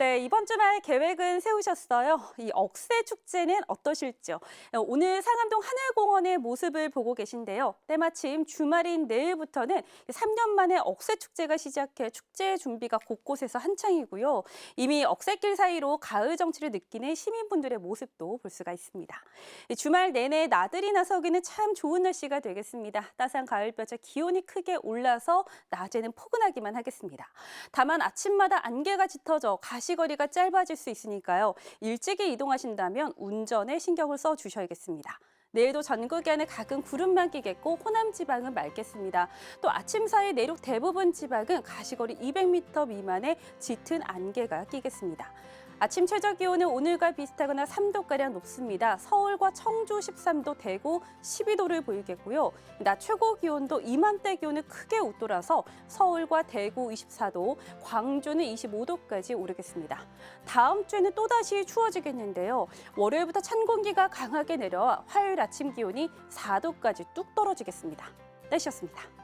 네, 이번 주말 계획은 세우셨어요. 이 억새 축제는 어떠실지요? 오늘 상암동 하늘공원의 모습을 보고 계신데요. 때마침 주말인 내일부터는 3년 만에 억새 축제가 시작해 축제 준비가 곳곳에서 한창이고요. 이미 억새길 사이로 가을 정취를 느끼는 시민분들의 모습도 볼 수가 있습니다. 이 주말 내내 나들이 나서기는 참 좋은 날씨가 되겠습니다. 따스한 가을볕에 기온이 크게 올라서 낮에는 포근하기만 하겠습니다. 다만 아침마다 안개가 짙어져 가시 거리가 짧아질 수 있으니까요. 일찍이 이동하신다면 운전에 신경을 써 주셔야겠습니다. 내일도 전국에 안에 각은 구름만 끼겠고 호남 지방은 맑겠습니다. 또 아침 사이 내륙 대부분 지방은 가시거리 200m 미만의 짙은 안개가 끼겠습니다. 아침 최저 기온은 오늘과 비슷하거나 3도가량 높습니다. 서울과 청주 13도, 대구 12도를 보이겠고요. 낮 최고 기온도 이맘때 기온을 크게 웃돌아서 서울과 대구 24도, 광주는 25도까지 오르겠습니다. 다음 주에는 또다시 추워지겠는데요. 월요일부터 찬 공기가 강하게 내려와 화요일 아침 기온이 4도까지 뚝 떨어지겠습니다. 날씨였습니다.